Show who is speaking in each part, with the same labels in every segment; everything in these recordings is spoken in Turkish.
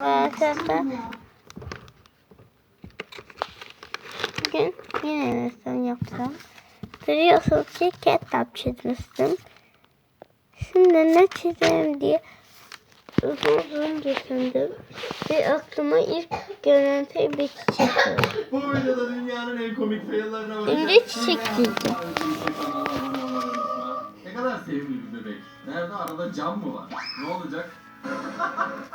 Speaker 1: Arkadaşlar bugün yine resim yapacağım. Biliyorsunuz ki kitap çizmiştim. Şimdi ne çizeyim diye uzun uzun düşündüm. Ve aklıma ilk gelen şey bir çiçek.
Speaker 2: Bu videoda dünyanın en komik faillerine bakacağız.
Speaker 1: Şimdi çiçek çizdim.
Speaker 2: Ne kadar sevimli bir bebek. Nerede arada cam mı var? Ne olacak?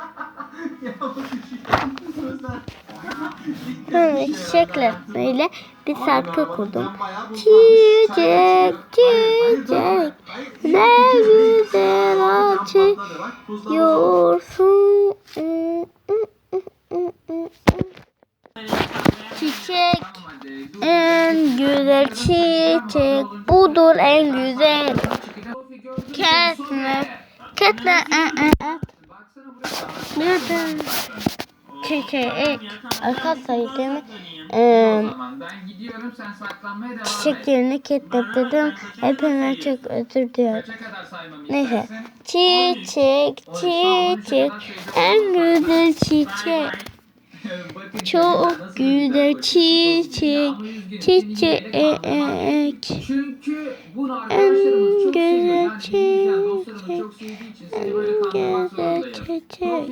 Speaker 1: böyle bir şarkı kurdum. Çiçek, çiçek, ne güzel
Speaker 2: Cam
Speaker 1: açı
Speaker 2: patladı, bak, buzlanmış.
Speaker 1: Yorsun. Çiçek en güzel çiçek budur en güzel. Kesme. Kesme. Nereden? Ee,
Speaker 3: Tamam ben gidiyorum sen saklanmaya devam et.
Speaker 1: çiçeklerini kilitledim. Hepinize çok özür diliyorum. Neyse. Çiçek, çiçek, en güzel çiçek. Çok güzel çiçek, çiçek.
Speaker 3: Çünkü bunu zorundayım.
Speaker 1: çiçek.
Speaker 3: Tamam o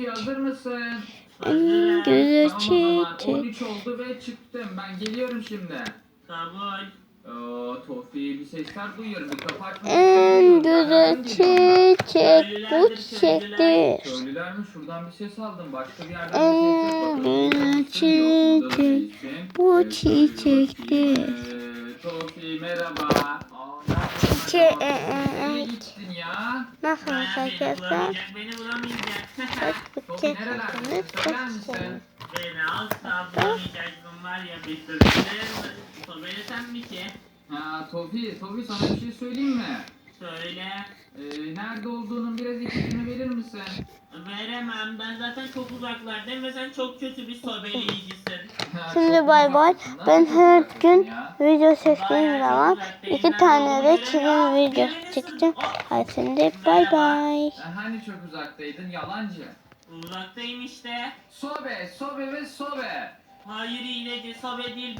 Speaker 3: zaman
Speaker 1: çiçek.
Speaker 3: 13 oldu ve çıktım. Ben geliyorum şimdi. Açmak
Speaker 1: En güzel çiçek bu çiçektir. En güzel çiçek bu çiçektir.
Speaker 3: Ee, Tofi merhaba. Neredesin
Speaker 1: Çiçek.
Speaker 3: acaba? Nereye gittin ya?
Speaker 1: Nasıl arkadaşlar?
Speaker 4: beni bulamayacak.
Speaker 1: Çekmesini
Speaker 3: nerelerdesin? Söyler misin?
Speaker 4: beni asla bulamayacaksın var ya bir. Söylesem mi ki?
Speaker 3: Ha, Tofi, Tofi sana bir şey söyleyeyim mi?
Speaker 4: Söyle.
Speaker 3: Ee, nerede olduğunun ipucunu verir misin?
Speaker 4: Veremem ben zaten çok uzaklardayım ve sen çok kötü bir sobeleyicisin.
Speaker 1: Şimdi bay bay. Ben her gün video çektiğim zaman iki tane de çizim video çekeceğim. Hadi şimdi bay bay.
Speaker 3: Sen hani çok uzaktaydın yalancı.
Speaker 4: Uzaktayım işte.
Speaker 3: Sobe, sobe ve sobe.
Speaker 4: Hayır hileci sobe değil